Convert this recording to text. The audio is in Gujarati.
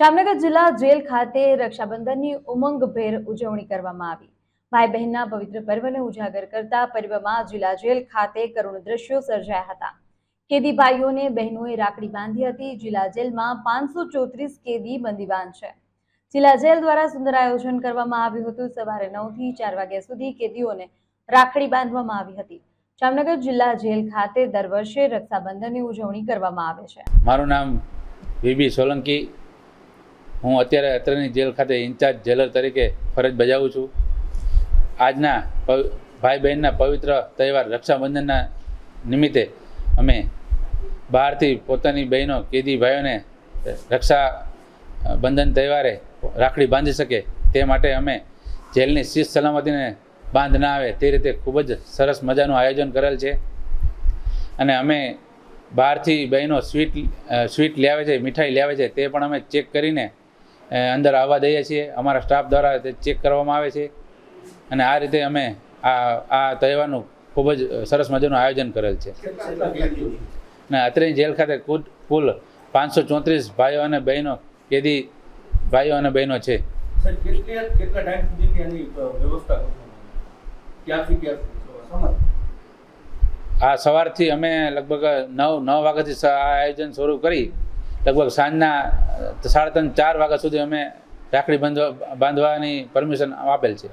જામનગર જિલ્લા જેલ ખાતે રક્ષાબંધનની ઉમંગભેર ઉજવણી કરવામાં આવી. ભાઈ બહેનના પવિત્ર પર્વને ઉજાગર કરતા પર્વમાં જિલ્લા જેલ ખાતે કરુણ દ્રશ્યો સર્જાયા હતા. કેદી ભાઈઓને બહેનોએ રાખડી બાંધી હતી. જિલ્લા જેલમાં પાંચસો કેદી બંદીવાન છે. જિલ્લા જેલ દ્વારા સુંદર આયોજન કરવામાં આવ્યું હતું. સવારે નવથી ચાર વાગ્યા સુધી કેદીઓને રાખડી બાંધવામાં આવી હતી. જામનગર જિલ્લા જેલ ખાતે દર વર્ષે રક્ષાબંધનની ઉજવણી કરવામાં આવે છે. મારું નામ વીબી સોલંકી હું અત્યારે અત્રેની જેલ ખાતે ઇન્ચાર્જ જેલર તરીકે ફરજ બજાવું છું આજના ભાઈ બહેનના પવિત્ર તહેવાર રક્ષાબંધનના નિમિત્તે અમે બહારથી પોતાની બહેનો કેદી ભાઈઓને રક્ષા બંધન તહેવારે રાખડી બાંધી શકે તે માટે અમે જેલની શિસ્ત સલામતીને બાંધ ના આવે તે રીતે ખૂબ જ સરસ મજાનું આયોજન કરેલ છે અને અમે બહારથી બહેનો સ્વીટ સ્વીટ લાવે છે મીઠાઈ લાવે છે તે પણ અમે ચેક કરીને અંદર આવવા દઈએ છીએ. અમારા સ્ટાફ દ્વારા તે ચેક કરવામાં આવે છે. અને આ રીતે અમે આ આ તહેવારનું ખૂબ જ સરસ મજાનું આયોજન કરેલ છે. અને અત્રેની જેલ ખાતે કુલ કુલ પાંચસો ચોત્રીસ ભાઈઓ અને બહેનો કેદી ભાઈઓ અને બહેનો છે. આ સવારથી અમે લગભગ નવ નવ વાગ્યાથી આ આયોજન શરૂ કરી લગભગ સાંજના સાડા ત્રણ ચાર વાગ્યા સુધી અમે રાખડી બાંધવા બાંધવાની પરમિશન આપેલ છે.